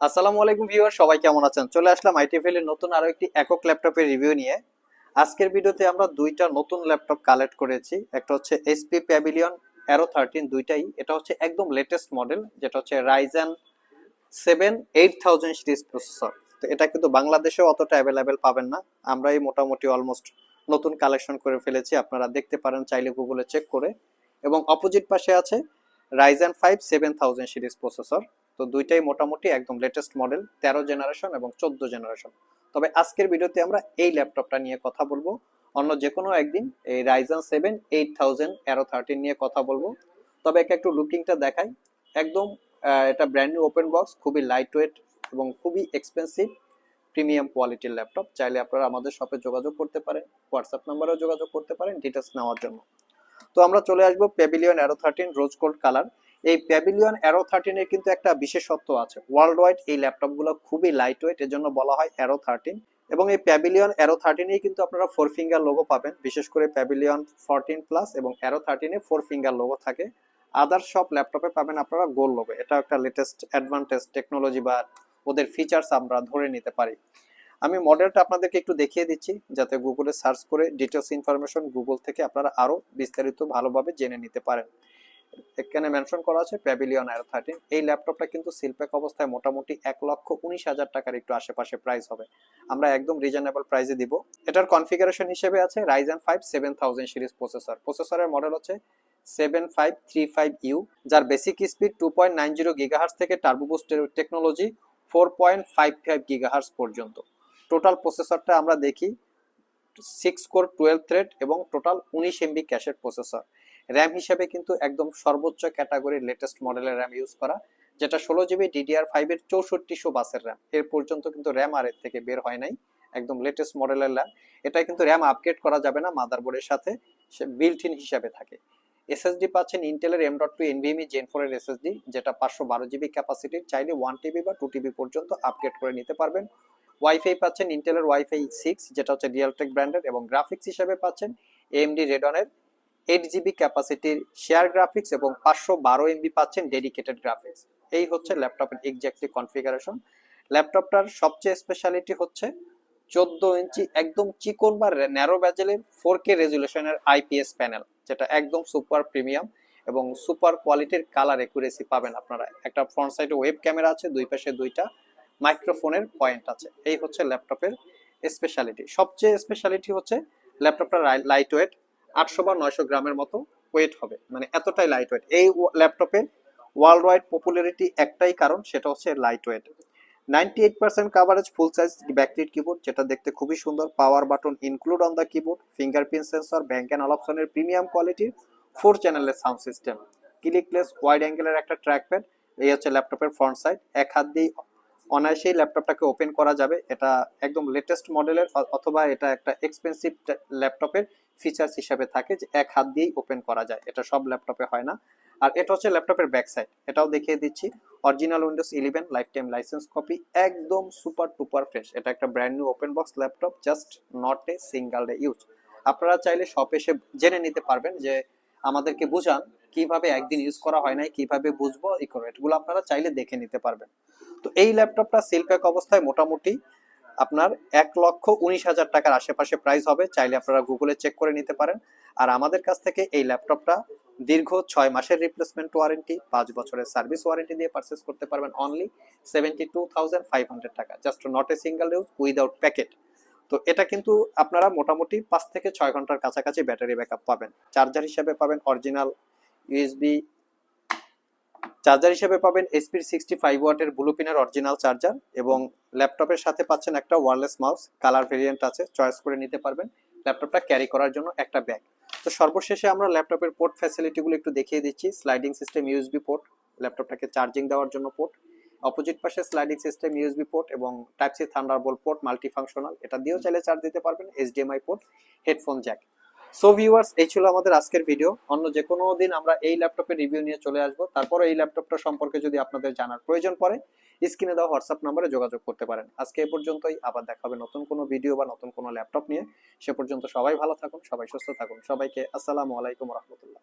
আসসালামু আলাইকুম ভিউয়ার, সবাই কেমন আছেন? চলে আসলাম আইটিএফএল এর নতুন আরও একটি একক ল্যাপটপের রিভিউ নিয়ে। আজকের ভিডিওতে আমরা দুইটা নতুন ল্যাপটপ কালেক্ট করেছি। একটা হচ্ছে এসপি প্যাভিলিয়ন অ্যারো থার্টিন দুইটাই। এটা হচ্ছে একদম লেটেস্ট মডেল যেটা হচ্ছে Ryzen seven eight thousand series processor তো এটা কিন্তু বাংলাদেশেও অতটা অ্যাভেলেবেল পাবেন না। আমরা এই মোটামুটি অলমোস্ট নতুন কালেকশন করে ফেলেছি। আপনারা দেখতে পারেন, চাইলে গুগলে চেক করে। এবং অপোজিট পাশে আছে Ryzen five seven thousand series processor তো দুইটাই মোটামুটি একদম লেটেস্ট মডেল তেরো জেনারেশন এবং চোদ্দ জেনারেশন তবে আজকের ভিডিওতে আমরা এই ল্যাপটপটা নিয়ে কথা বলব। অন্য যে কোনো একদিন এই Ryzen seven eight thousand Aero thirteen নিয়ে কথা বলব। তবে একে একটু লুকিংটা দেখাই। একদম এটা ব্র্যান্ড নিউ ওপেন বক্স খুবই লাইট ওয়েট এবং খুবই এক্সপেন্সিভ প্রিমিয়াম কোয়ালিটির ল্যাপটপ চাইলে আপনারা আমাদের শপে যোগাযোগ করতে পারেন হোয়াটসঅ্যাপ নাম্বারেও যোগাযোগ করতে পারেন ডিটেলস নেওয়ার জন্য। তো আমরা চলে আসব Pavilion Aero thirteen rose gold colour এই প্যাভিলিয়ন অ্যারো থার্টিনের কিন্তু একটা বিশেষত্ব আছে। ওয়ার্ল্ড ওয়াইড এই ল্যাপটপগুলো খুবই লাইট ওয়েট এর জন্য বলা হয় অ্যারো থার্টিন এবং এই প্যাভিলিয়ন অ্যারো থার্টিনেই কিন্তু আপনারা ফোর ফিঙ্গার লোগো পাবেন। বিশেষ করে প্যাভিলিয়ন ফোরটিন প্লাস এবং অ্যারো থার্টিনে ফোর ফিঙ্গার লোগো থাকে। আদার সব ল্যাপটপে পাবেন আপনারা গোল লোগো এটা একটা লেটেস্ট অ্যাডভান্টেজ টেকনোলজি বা ওদের ফিচার্স আমরা ধরে নিতে পারি। আমি মডেলটা আপনাদেরকে একটু দেখিয়ে দিচ্ছি, যাতে গুগলে সার্চ করে ডিটেলস ইনফরমেশন গুগল থেকে আপনারা আরও বিস্তারিত ভালোভাবে জেনে নিতে পারেন। এখানে মেনশন করা আছে প্যাভিলিয়ন এর থার্টিন এই ল্যাপটপটা কিন্তু সিলপ্যাক অবস্থায় মোটামুটি এক লক্ষ উনিশ হাজার টাকার একটু আশেপাশে প্রাইস হবে। আমরা একদম রিজনেবল প্রাইসে দিব। এটার কনফিগারেশন হিসেবে আছে Ryzen five seven thousand series processor প্রসেসরের মডেল হচ্ছে seven five three five U যার basic speed two point nine zero gigahertz থেকে turbo boost technology four point five five gigahertz পর্যন্ত। টোটাল প্রসেসরটা আমরা দেখি সিক্স কোর টুয়েলভ থ্রেড এবং total উনিশ এমবি ক্যাশের প্রসেসর র্যাম হিসেবে কিন্তু একদম সর্বোচ্চ ক্যাটাগরির লেটেস্ট মডেলের র্যাম ইউজ করা, যেটা ষোলো জিবি ডিডিআর ফাইভের চৌষট্টিশো বাসের র্যাম এর পর্যন্ত কিন্তু র্যাম আর এর থেকে বের হয় নাই, একদম লেটেস্ট মডেলের র্যাম এটা কিন্তু র্যাম আপগ্রেড করা যাবে না মাদারবোর্ডের সাথে বিল্ট ইন হিসাবে থাকে। এসএসডি পাচ্ছেন ইন্টেলের M dot two NVMe Gen four এর এসএসডি যেটা পাঁচশো বারো জিবি ক্যাপাসিটির চাইলে ওয়ান টিবি বা টু টিবি পর্যন্ত আপগ্রেড করে নিতে পারবেন। ওয়াইফাই পাচ্ছেন ইন্টেলের ওয়াইফাই সিক্স যেটা হচ্ছে রিয়েলটেক ব্র্যান্ডের এবং গ্রাফিক্স হিসেবে পাচ্ছেন। এএমডি রেডনের এইট জিবি ক্যাপাসিটির শেয়ার গ্রাফিক্স এবং পাঁচশো বারো এমবি পাচ্ছেন ডেডিকেটেড গ্রাফিক্স এই হচ্ছে ল্যাপটপের এক্স্যাক্টলি কনফিগারেশন ল্যাপটপটার সবচেয়ে স্পেশালিটি হচ্ছে চোদ্দ ইঞ্চি একদম চিকন বা ন্যারো ব্যাজেলের ফোর কে রেজুলেশনের আইপিএস প্যানেল যেটা একদম সুপার প্রিমিয়াম এবং সুপার কোয়ালিটির কালার একুরেসি পাবেন আপনারা। একটা ফ্রন্ট সাইডে ওয়েব ক্যামেরা আছে, দুই পাশে দুইটা মাইক্রোফোনের পয়েন্ট আছে। এই হচ্ছে ল্যাপটপের স্পেশালিটি সবচেয়ে স্পেশালিটি হচ্ছে ল্যাপটপটা লাইট ওয়েট আটশো বা নয়শো গ্রামের মতো ওয়েট হবে। মানে এতটাই লাইট ওয়েট এই ল্যাপটপের ওয়ার্ল্ড ওয়াইড পপুলারিটি একটাই কারণ, সেটা হচ্ছে light weight ninety eight percent coverage full size backlit keyboard যেটা দেখতে খুবই সুন্দর। Power button include on the keyboard fingerprint sensor bank and all অপশনের প্রিমিয়াম কোয়ালিটির ফোর চ্যানেলের সাউন্ড সিস্টেম ক্লিকলেস ওয়াইড অ্যাঙ্গেলের একটা ট্র্যাকপ্যাড এই হচ্ছে ল্যাপটপের ফ্রন্ট সাইড এক হাত দিয়ে অনায়াসেই ল্যাপটপটাকে ওপেন করা যাবে। এটা একদম লেটেস্ট মডেলের অথবা এটা একটা এক্সপেন্সিভ ল্যাপটপের ফিচার্স হিসাবে থাকে যে এক হাত দিয়েই ওপেন করা যায়। এটা সব ল্যাপটপে হয় না। আর এটা হচ্ছে ল্যাপটপের ব্যাক সাইড এটাও দেখিয়ে দিচ্ছি। Original Windows eleven life time licence copy একদম সুপার টুপার ফ্রেশ এটা একটা brand new open box laptop just not a single day use আপনারা চাইলে শপ এসে জেনে নিতে পারবেন যে আমাদেরকে বুঝান কীভাবে একদিন ইউজ করা হয় নাই, কীভাবে বুঝব এগুলো আপনারা চাইলে দেখে নিতে পারবেন। তো এই ল্যাপটপটা সিলপ্যাক অবস্থায় মোটামুটি আপনার এক লক্ষ উনিশ হাজার টাকার আশেপাশে প্রাইস হবে, চাইলে আপনারা গুগলে চেক করে নিতে পারেন। আর আমাদের কাছ থেকে এই ল্যাপটপটা দীর্ঘ ছয় মাসের রিপ্লেসমেন্ট ওয়ারেন্টি পাঁচ বছরের সার্ভিস ওয়ারেন্টি দিয়ে পারচেস করতে পারবেন only seventy two thousand five hundred টাকা। Just not a single use without packet তো এটা কিন্তু আপনারা মোটামুটি পাঁচ থেকে ছয় ঘণ্টার কাছাকাছি ব্যাটারি ব্যাকআপ পাবেন। চার্জার হিসেবে পাবেন অরিজিনাল ইউএসবি চার্জার হিসেবে পাবেন এসপির সিক্সটি ফাইভ ওয়াটের ব্লুপিনের অরিজিনাল চার্জার এবং ল্যাপটপের সাথে পাচ্ছেন একটা ওয়ারলেস মাউস কালার ভেরিয়েন্ট আছে চয়েস করে নিতে পারবেন। ল্যাপটপটা ক্যারি করার জন্য একটা ব্যাগ তো সর্বশেষে আমরা ল্যাপটপের পোর্ট ফ্যাসিলিটিগুলো একটু দেখিয়ে দিচ্ছি। স্লাইডিং সিস্টেম ইউএসবি পোর্ট ল্যাপটপটাকে চার্জিং দেওয়ার জন্য পোর্ট অপোজিট পাশে স্লাইডিং সিস্টেম ইউএসবি পোর্ট এবং type C Thunderbolt port multi functional এটা দিয়েও চাইলে চার্জ দিতে পারবেন। HDMI port headphone jack so viewers এই ছিল আমাদের আজকের ভিডিও অন্য যে কোনো দিন আমরা এই ল্যাপটপের রিভিউ নিয়ে চলে আসব। তারপরে এই ল্যাপটপটা সম্পর্কে যদি আপনাদের জানার প্রয়োজন পড়ে স্ক্রিনে দেওয়া হোয়াটসঅ্যাপ নম্বরে যোগাযোগ করতে পারেন। আজকে এ পর্যন্তই। আবার দেখা হবে নতুন কোনো ভিডিও বা নতুন কোনো ল্যাপটপ নিয়ে। সে পর্যন্ত সবাই ভালো থাকুন, সবাই সুস্থ থাকুন। সবাইকে আসসালামু আলাইকুম রহমতুল্লাহ।